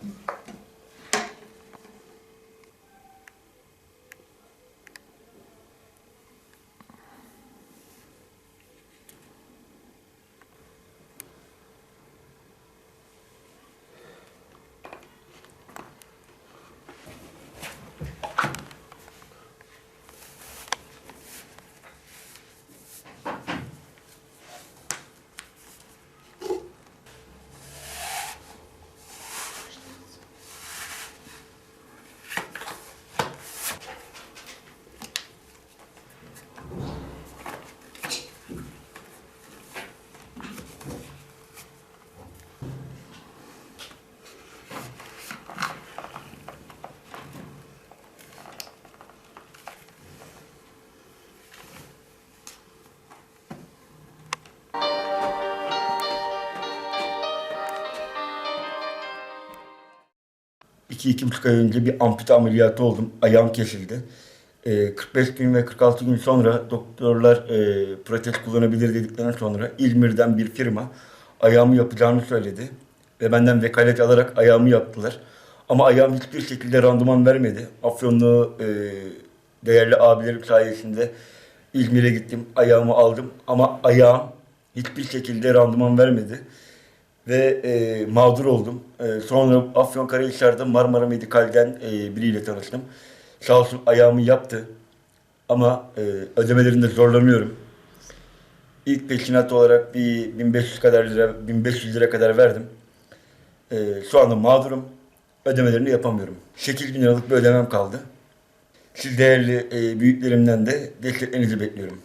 Thanks. 2-2,5 ay önce bir ampute ameliyatı oldum. Ayağım kesildi. Ee, 45 gün ve 46 gün sonra doktorlar e, protez kullanabilir dedikten sonra İzmir'den bir firma ayağımı yapacağını söyledi. Ve benden vekalet alarak ayağımı yaptılar. Ama ayağım hiçbir şekilde randıman vermedi. Afyonlu e, değerli abilerim sayesinde İzmir'e gittim, ayağımı aldım. Ama ayağım hiçbir şekilde randıman vermedi ve e, mağdur oldum. E, sonra Afyonkarahisar'da Marmara Medikal'den e, biriyle tanıştım. Sağ olsun ayağımı yaptı. Ama e, ödemelerinde zorlanıyorum. İlk peşinat olarak bir 1500 kadar lira, 1500 lira kadar verdim. E, şu anda mağdurum. Ödemelerini yapamıyorum. 8 bin liralık bir ödemem kaldı. Siz değerli e, büyüklerimden de desteklerinizi bekliyorum.